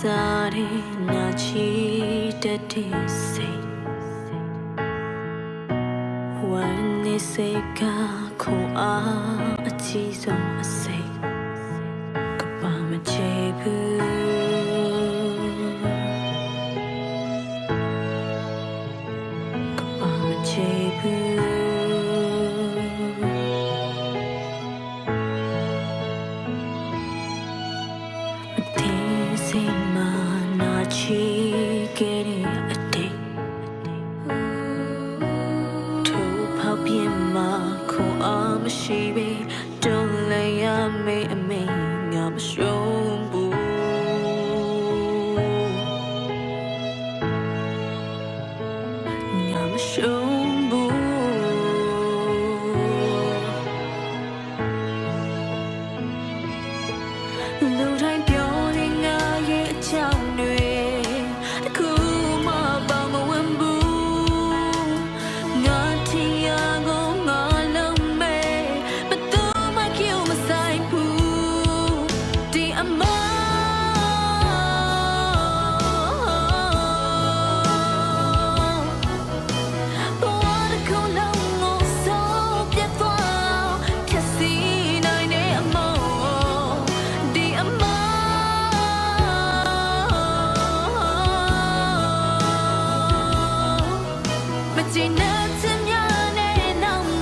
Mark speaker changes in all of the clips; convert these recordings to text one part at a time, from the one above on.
Speaker 1: စားတဲ့နာချီတက်တဲ့စိတ်ဝမ်းနေစိတ်ကခုံအားအချီးဆုံးအစိတ်ကပါမချေဘူး မရှိပေတွန်းလဲရမေးအမေငါမရှုံး မချင်တဲ့ချင်များနဲ့နောက်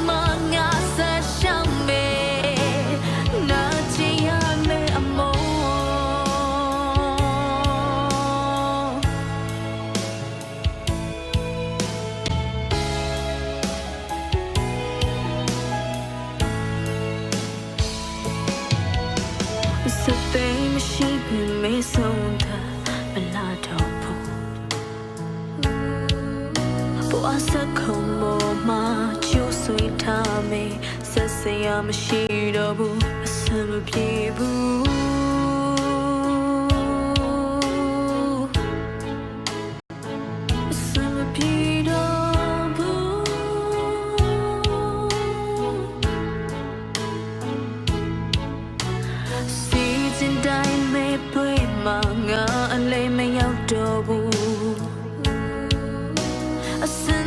Speaker 1: ဝစခုံပေါ်မှာချိုးဆွေးထားမေဆက်စရာမရှိတော့ဘူးအဆင်မပြေဘူး a sin.